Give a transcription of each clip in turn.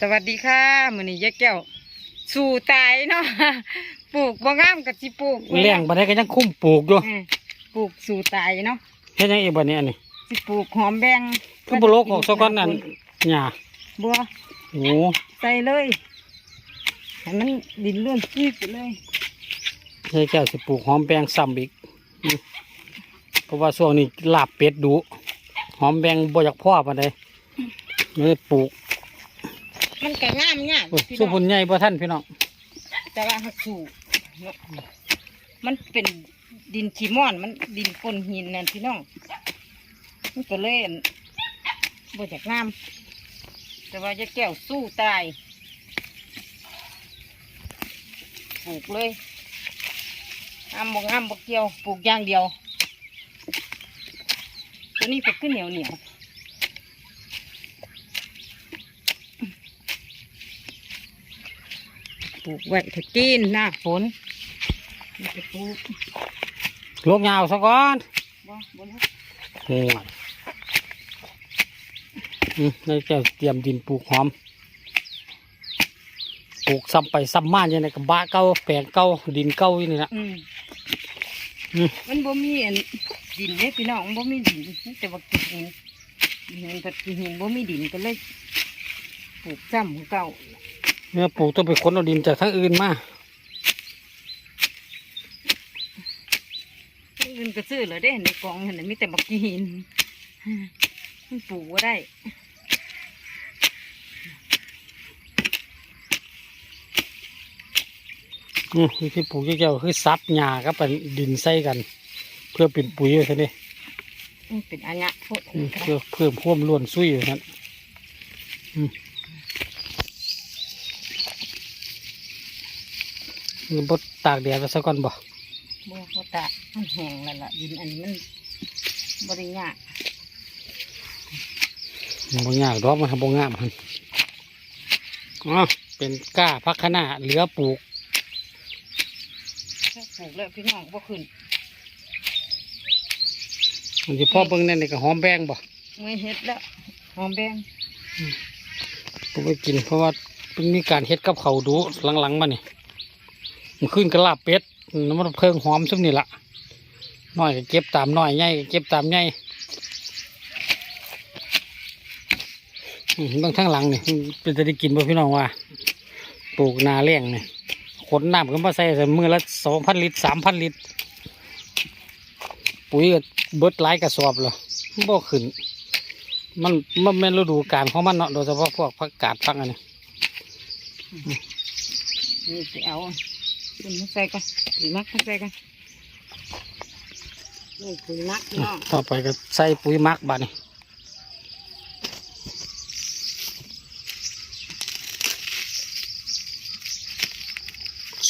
สวัสดีค่ะมื้อนี้ยายแก้ว สู่ตายเนาะปลูกบ่งามกับสิปลูกเลี้ยงบัดนี้ก็ยังคุ้มปลูกอยู่อืมปลูกสู่ตายเนาะเฮ็ดหยังอีกบัดนี้อันนี้ สิปลูกหอมแบงคือบ่โลกออกซะก่อนนั่น หญ้าบัวโอ้ใส่เลยให้มันดินร่วนซีดไปเลย ยายแก้วสิปลูกหอมแบงซ้ำอีกอืมเพราะว่าช่วงนี้ลาบเป็ดดุหอมแบงบ่อยากพ่อปานใดเลยปลูก มันก็งามยากโอ้ยพี่สู้น้องพุ่นใหญ่บ่ทันพี่น้องแต่ว่าหักสู่เนาะมันเป็นดินขีม่อน มันดินปนหินนั่นพี่น้องมันก็เลยอั่นบ่จากงาม แต่ว่ายายแก้วสู้ตายปลูกเลยงามบ่งามบ่เกี่ยวปลูกอย่างเดียวตัวนี้ก็ขึ้นเหนียวเหนียว ลูกไว้ถ้ากินหน้าฝนมันจะปลูกลกยาวซะก่อนบ่บ่นะโอ้ยอืมยายแก้วเตรียมดินปลูกหอม ปลูกซ้ำไปซ้ำมาอย่างไรกับบ้าเก่าแปลงเก่าดินเก่าอยู่นี่ละอืมอืมมันบ่มีอันดินเด้พี่น้องมันบ่มีดินมีแต่ว่ากินหินหินกับกินหินบ่มีดินก็เลยปลูกซ้ำของเก่า เนี่ยปลูกต้องไปขนเอาดินจากทั้งอื่นมาอื่นก็ซื้อเลยเด้ในกล่องนั่นน่ะมีแต่บักกีหินมันปลูกว่าได้อืมวิธีปลูกเกี่ยวๆคือซับหญ้ากับเป็นดินใส่กัน เพื่อเป็นปุ๋ยอยู่ท่านี้มันเป็นอัญญะพวกอืมเพื่อเพิ่มพ่วามล้วนซุยอยู่นั้น มนี่บดตากแดดไปซะก่อนบ่บัวโคตะมันแห้งแล้วล่ะดินอันนี้มันบริยากบ่ยากดอกมันทำบ่งามมันอ๋อเป็นก้าพักขนาเหลือปลูกถ้าปลูกแล้วพี่น้องบ่ขึ้นมันสิพ่อเบิ่งนั่นนี่ก็หอมแบงบ่ไม่เฮ็ดแล้วหอมแบงผมไปกินเพราะว่าเป็นมีการเฮ็ดกับเขาวดูหลังๆมานี่ มันขึ้นกระลาบเป็ดน้ำมันเพิ่งหอมซุมนี่ละน้อยก็เก็บตามน้อยใหญ่ก็เก็บตามใหญ่อืมเบางทั้งหลังนี่เป็นจะได้กินบ่พี่น้องว่าปลูกนาเลี้ยงนี่ขนน้ำขึ้นมาใส่ใส่มือละสองพันลิตรสามพันลิตร ปุ๋ยก็เบิดหลายกระสอบเลยบ่ขึ้น มันมันเป็นฤดูกาลของมันเนาะโดยเฉพาะพวกผักกาดผักอันนี้นี่สิเอา คุณมาใส่กันปุ๋ยมักมาใส่กันนี่ปุ๋ยมักพี่น้องต่อไปก็ใส่ปุ๋ยหมักบาดนี่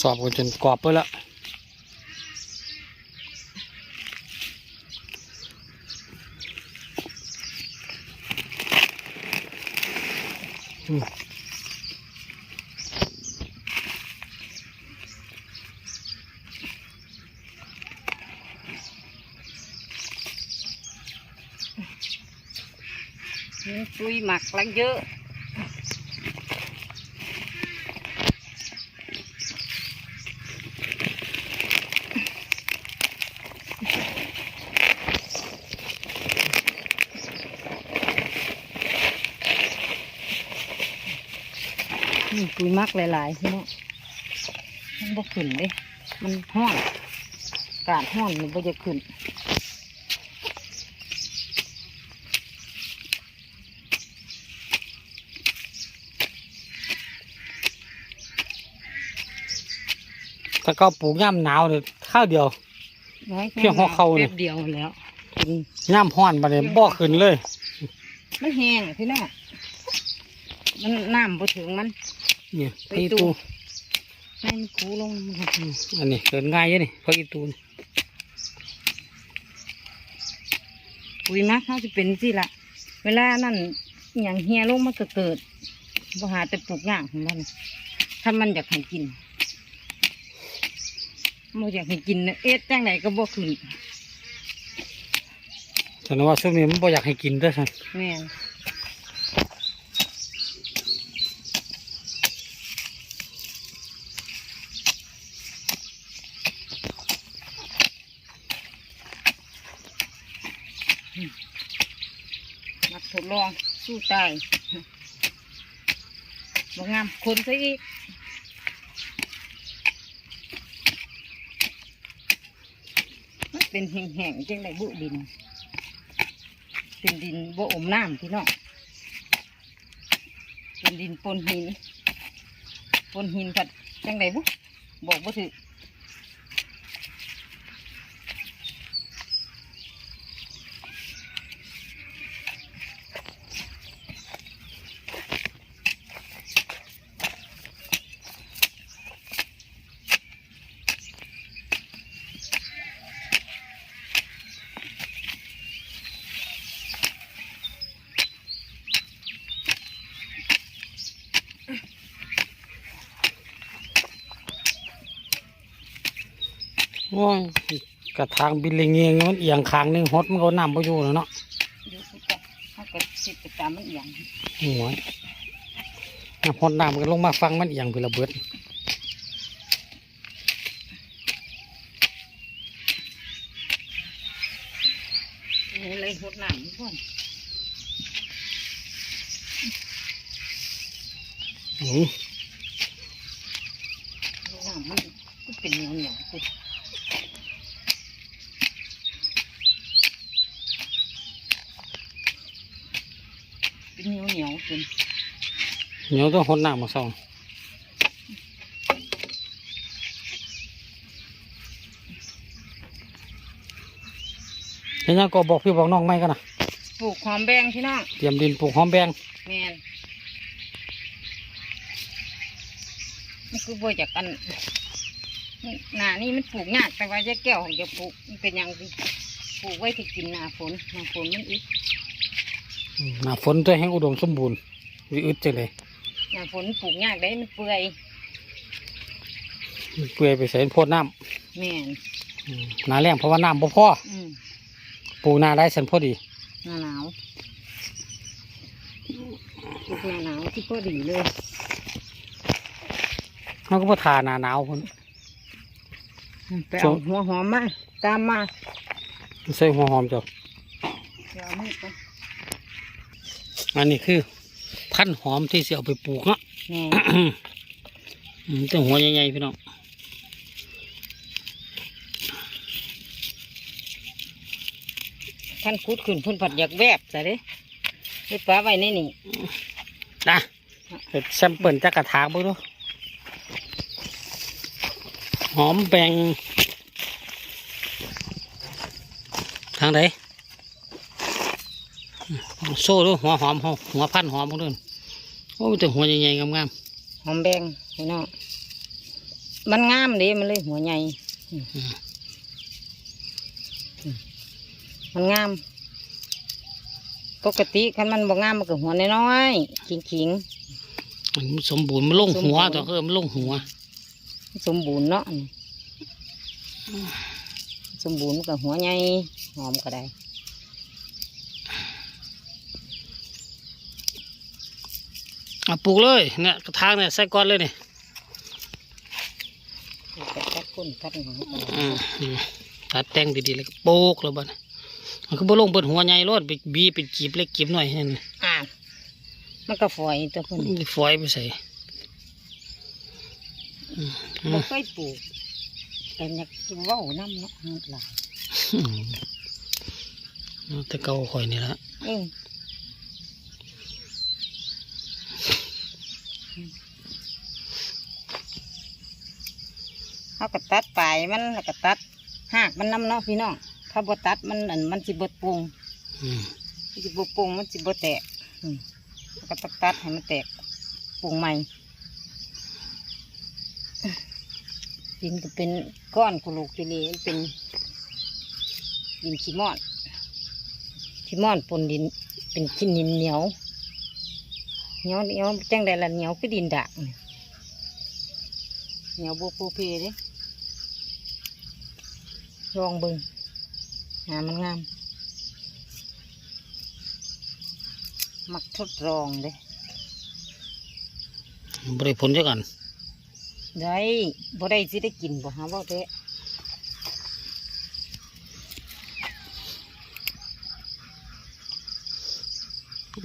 สอบกันจนกรอบไปแล้ว ปุยหมักลังเยอะนี่ปุ๋ยมักหลายๆพี่น้องมันบ่ขึ้นเด้มันห้อน กาศห้อนมันบ่จะขึ้น ถ้าเขาปลูกย่ำหนาวเนี่ยข้าวเดียวน้อยเพียงหัวเข่าเนี่ยแป๊บเดียวแล้วกินย่ำห้อนบาดเนี่ยบ่ขึ้นเลย มันแห้งพี่น้องมันน้ำบ่ถึงมัน เนี่ยไปพี่ตู้ตูให้มันคูลงอืมอันนี้เกินง่ายเยอะนี่พักอีตูนปุ๋ยมักเขาจะเป็นสิละเวลานั่นอหย่างเฮียลงมันก็เกิดบ่หาแต่ปลูกย่างของมันถ้ามันอยากให้กิน ม่อยากให้กินนะเอ็ดจังไหนก็บ่ขึ้นฉันว่าช่วงนี้มันบ่อยากให้กินด้วยฉันแม่นมักทดลองสู้ตายบ่งามคนซะอีก เป็นแห้งๆจังไดบุดิน เป็นดินบ่อมน้ำพี่น้องเป็นดินปนหินปนหินผัดจังไดบุบอกบ่ถือ โอ้ยกระทางบินเลยเงียงมันเอียงคางหนึงหดมันก็น้ำไปอยู่แล้วเนาะอยู่คือกันเขาก็สิไปตามมันเอียงหัวน้ำหดน้ำมันก็ลงมาฟังมันเอียงไประเบิดนี่เลยหดน้ำนี่พ่อนอืมน้ำมันก็เป็นเหนียวเหนียวๆสิเป็น เหนียวเหนียวๆเป็นเดี๋ยวต้องหดน้ำมาส่องเห็นยังก็บอกพี่บอกน้องไม่กันนะปลูกหอมแบงพี่น้องเตรียมดินปลูกหอมแบงแมนมันคือบ่จากอันหนานี่มันปลูกยากแต่ว่าจะแก้วของจะปลูกมันเป็นอย่างดีปลูกไว้ที่กินหนาฝนหนาฝนมันอึดอืม หน้าฝนตัวแห้งอุดมสมบูรณ์วิอึดจังเลยหนาฝนปลูกยากได้มันเปื่อยมันเปื่อยไปใส่โพดน้แม่นำอืมหนาแรงเพราะว่าน้ำบ่พออืมปลูกหนาได้สันพอดีหน้าหนาวปลูกหน้าหนาวที่พอดีเลยเขาก็บ่ทาหนาหนาวพุ่นไปเอาหัวหอมมาตามมาใส่หัวหอมจ้ะเดี๋ยวเอามีดไป อันนี้คือ พันธุ์หอมที่สิเอาไปปลูกเนาะแม่อืมแต่หัวใหญ่ๆพี่น้องท่านคุดขึ้นเพุ่นผัดอยากแวบใส่เด้ไปปลาไว้ในนี่นะเฮ็ดแซมเปิลจากกระถางไปดูหอมแบ่งทางไหน โซ่ดูหัวหอมเขาหัวพันธุ์หอมพวกนั้นโอ้แต่หัวใหญ่ๆงามหอมแบงพี่น้องมันงามเดีมันเลยหัวใหญ่อืมอืมมันงาม ปกติคันมันบ่งามมันก็หัวน้อยๆขิงๆ มันสมบูรณ์มันลงหัวสมบูรณ์ตัวเออมันลงหัวๆสมบูรณ์เนาะนี่สมบูรณ์มันก็หัวใหญ่หอมก็ได้ อะ ปลูกเลยเนี่ยกระถางเนี่ยใส่ก้อนเลยนี่ตัดตัดก้นตัดหางก็ได้อืมอืมตัดแต่งดีๆแล้วก็โปกแล้วบ้านมันก็บ่ลงเปิดหัวใหญ่รถไปบีเป็นกีบเล็กกีบหน่อยนั่นอ่ามันก็ฝอยตัวคนมันฝอยไปใส่อืมอืบ่มเคยปลูกแต่อยากเว้าน้ำเนาะหลายอืมเอาแต่เก่าข่อยนี่ละ เขาก็ตัดปลายมันแล้วก็ตัดหากมันน้ำเนาะพี่น้องถ้าบ่ตัดมันอันมันสิบดปรุงอืมมันสิบดปรุงมันสิบดแตกอืมแล้วก็ตัดตัดให้มันแตกปรุงใหม่ดินก็เป็นก้อนกุลูกกิเลมันเป็นดินขี้มอนขี้มอนปนดินเป็นขี้นินเหนียวเหนียวเหนียวจังใดละเหนียวคือดินดะเหนียวโบปูเพเด้ ลองเบิ่งหามันงาม มักทดลองเด้บริผลเดียวกัน ได้บ่ได้สิได้กินบ่หาว่าเด้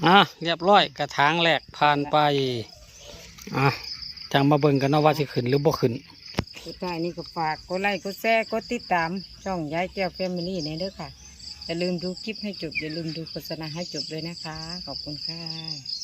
อะเรียบร้อยกระถางแรกผ่านไป อะจังมาเบิ่งกันเนาะว่าสิขึ้นหรือบ่ขึ้น สุดท้ายนี้ก็ฝากกดไลค์กดแชร์กดติดตาม ช่องย้ายแก้วแฟมิลี่ในเด้อค่ะ อย่าลืมดูคลิปให้จบ อย่าลืมดูโฆษณาให้จบด้วยนะคะ ขอบคุณค่ะ